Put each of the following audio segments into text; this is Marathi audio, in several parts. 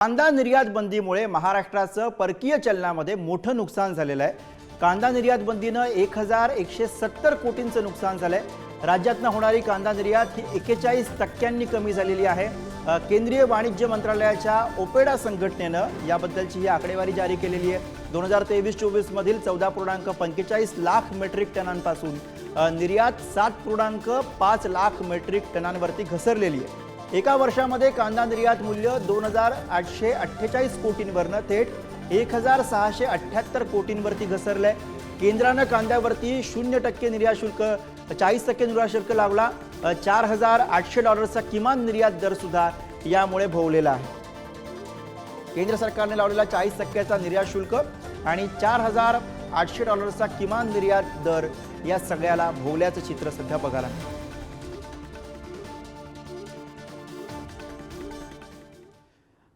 कांदा निर्यात बंदीमुळे महाराष्ट्राचं परकीय चलनामध्ये मोठं नुकसान झालेलं आहे. कांदा निर्यात बंदीनं एक हजार एकशे सत्तर कोटींचं नुकसान झालं आहे राज्यातनं होणारी कांदा निर्यात ही एक्केचाळीस टक्क्यांनी कमी झालेली आहे. केंद्रीय वाणिज्य मंत्रालयाच्या ओपेडा संघटनेनं याबद्दलची ही आकडेवारी जारी केलेली आहे. दोन हजार तेवीस चोवीसमधील चौदा पूर्णांक पंचेचाळीस लाख मेट्रिक टनांपासून निर्यात सात पूर्णांक पाच लाख मेट्रिक टनांवरती घसरलेली आहे. एका वर्षामध्ये कांदा निर्यात मूल्य दोन हजार आठशे अठ्ठेचाळीस कोटींवरनं थेट एक हजार सहाशे अठ्ठ्याहत्तर कोटींवरती घसरलंय. केंद्रानं कांद्यावरती शून्य टक्के निर्यात शुल्क चाळीस टक्के निर्यात शुल्क लावला. चार हजार आठशे डॉलर्सचा किमान निर्यात दर सुद्धा यामुळे भोवलेला आहे. केंद्र सरकारने लावलेला चाळीस टक्क्याचा निर्यात शुल्क आणि चार हजार आठशे डॉलर्सचा किमान निर्यात दर या सगळ्याला भोवल्याचं चित्र सध्या बघायला मिळतं.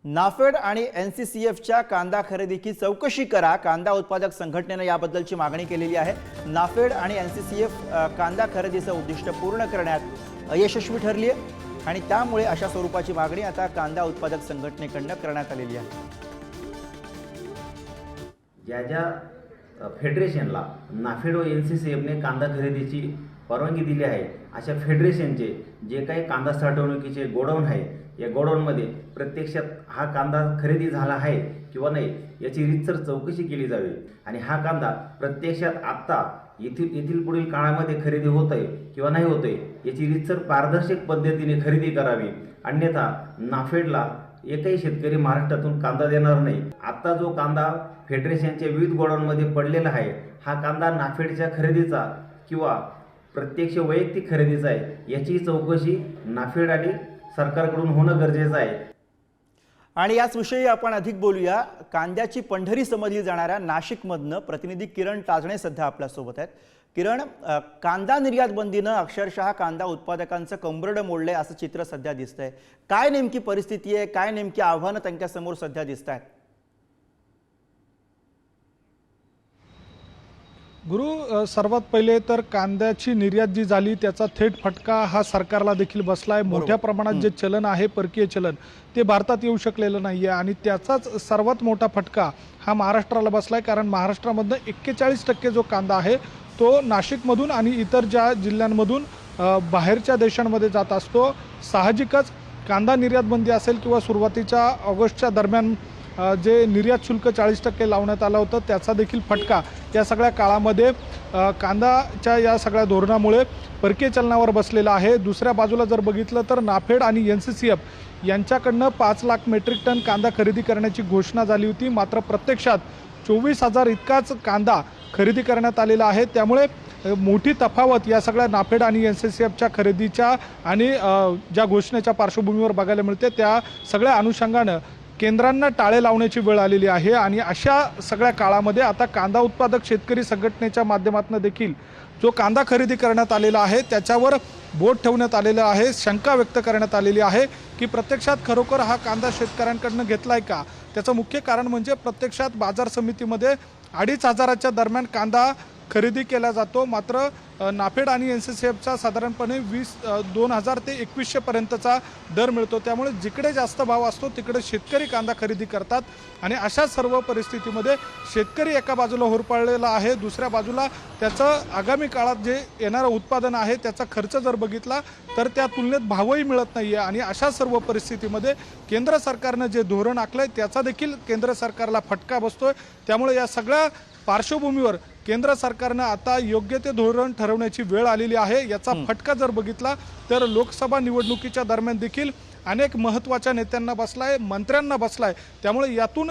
नाफेड आणि एन सी सी एफच्या कांदा खरेदीची चौकशी करा. कांदा उत्पादक संघटनेनं याबद्दलची मागणी केलेली आहे. नाफेड आणि एन सी सी एफ कांदा खरेदीचं उद्दिष्ट पूर्ण करण्यात अयशस्वी ठरली आहे आणि त्यामुळे अशा स्वरूपाची मागणी आता कांदा उत्पादक संघटनेकडनं करण्यात आलेली आहे. ज्या ज्या फेडरेशनला नाफेड व एन सी सी एफने कांदा खरेदीची परवानगी दिली आहे अशा फेडरेशनचे जे काही कांदा साठवणुकीचे गोडाऊन आहे या गोडाऊनमध्ये प्रत्यक्षात हा कांदा खरेदी झाला आहे किंवा नाही याची रीतसर चौकशी केली जावी. आणि हा कांदा प्रत्यक्षात आत्ता येथील येथील पुढील काळामध्ये खरेदी होत आहे किंवा नाही होत आहे याची रीतसर पारदर्शक पद्धतीने खरेदी करावी. अन्यथा नाफेडला एकही शेतकरी महाराष्ट्रातून कांदा देणार नाही. आता जो कांदा फेडरेशनच्या विविध गोडाऊनमध्ये पडलेला आहे हा कांदा नाफेडच्या खरेदीचा किंवा प्रत्यक्ष वैयक्तिक खरेदीचा आहे. याची चौकशी नाफेड आणि सरकारकडून होणं गरजेचं आहे. आणि याच विषयी आपण अधिक बोलूया. कांद्याची पंढरी समजली जाणाऱ्या नाशिकमधनं प्रतिनिधी किरण टाजणे सध्या आपल्यासोबत आहेत. किरण कांदा निर्यात बंदीनं अक्षरशः कांदा उत्पादकांचं कंबरडं मोडलंय असं चित्र सध्या दिसतंय. काय नेमकी परिस्थिती आहे? काय नेमकी आव्हानं त्यांच्यासमोर सध्या दिसत आहेत गुरु सर्वात पहिले तर कांद्याची निर्यात जी झाली त्याचा थेट फटका हा सरकारला देखील बसला आहे मोठ्या प्रमाणात जे चलन आहे परकीय चलन ते भारतात येऊ शकलेलं नाही आहे आणि त्याचाच सर्वात मोठा फटका हा महाराष्ट्राला बसला आहे कारण महाराष्ट्रामधनं एक्केचाळीस टक्के जो कांदा आहे तो नाशिकमधून आणि इतर ज्या जिल्ह्यांमधून बाहेरच्या देशांमध्ये जात असतो. साहजिकच कांदा निर्यात बंदी असेल किंवा सुरुवातीच्या ऑगस्टच्या दरम्यान जे निर्यात शुल्क चाळीस टक्के लावण्यात आलं होतं त्याचा देखील फटका या सगळ्या काळामध्ये कांदाच्या या सगळ्या धोरणामुळे परकीय चलनावर बसलेला आहे. दुसऱ्या बाजूला जर बघितलं तर नाफेड आणि एन सी सी एफ यांच्याकडनं पाच लाख मेट्रिक टन कांदा खरेदी करण्याची घोषणा झाली होती. मात्र प्रत्यक्षात चोवीस हजार इतकाच कांदा खरेदी करण्यात आलेला आहे. त्यामुळे मोठी तफावत या सगळ्या नाफेड आणि एन सी सी एफच्या खरेदीच्या आणि ज्या घोषणेच्या पार्श्वभूमीवर बघायला मिळते त्या सगळ्या अनुषंगानं केंद्रांना टाळे लावण्याची वेळ आलेली आहे आणि अशा सगळ्या काळामध्ये आता कांदा उत्पादक शेतकरी संघटनेच्या माध्यमातून देखील जो कांदा खरेदी करण्यात आलेला आहे त्याच्यावर बोट ठेवण्यात आलेलं आहे शंका व्यक्त करण्यात आलेली आहे की प्रत्यक्षात खरोखर हा कांदा शेतकऱ्यांकडनं घेतलाय का? त्याचं मुख्य कारण म्हणजे प्रत्यक्षात बाजार समितीमध्ये अडीच हजाराच्या दरम्यान कांदा खरेदी केला जातो. मात्र नाफेड आणि एन सी सी एफचा साधारणपणे वीस दोन हजार ते एकवीसशे पर्यंतचा दर मिळतो. त्यामुळे जिकडे जास्त भाव असतो तिकडे शेतकरी कांदा खरेदी करतात. आणि अशा सर्व परिस्थितीमध्ये शेतकरी एका बाजूला होरपळलेला आहे दुसऱ्या बाजूला त्याचं आगामी काळात जे येणारं उत्पादन आहे त्याचा खर्च जर बघितला तर त्या तुलनेत भावही मिळत नाही आहे आणि अशा सर्व परिस्थितीमध्ये केंद्र सरकारनं जे धोरण आखलं आहे त्याचा देखील केंद्र सरकारला फटका बसतोय. त्यामुळे या सगळ्या पार्श्वभूमीवर केंद्र सरकारनं आता योग्य ते धोरण ठरवण्याची वेळ आलेली आहे. याचा फटका जर बघितला तर लोकसभा निवडणुकीच्या दरम्यान देखील अनेक महत्त्वाच्या नेत्यांना बसलाय मंत्र्यांना बसलाय. त्यामुळे यातून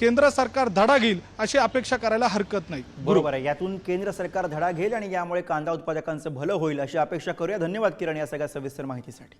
केंद्र सरकार धडा घेईल अशी अपेक्षा करायला हरकत नाही. बरोबर आहे. यातून केंद्र सरकार धडा घेईल आणि यामुळे कांदा उत्पादकांचं भलं होईल अशी अपेक्षा करूया. धन्यवाद किरण या सगळ्या सविस्तर माहितीसाठी.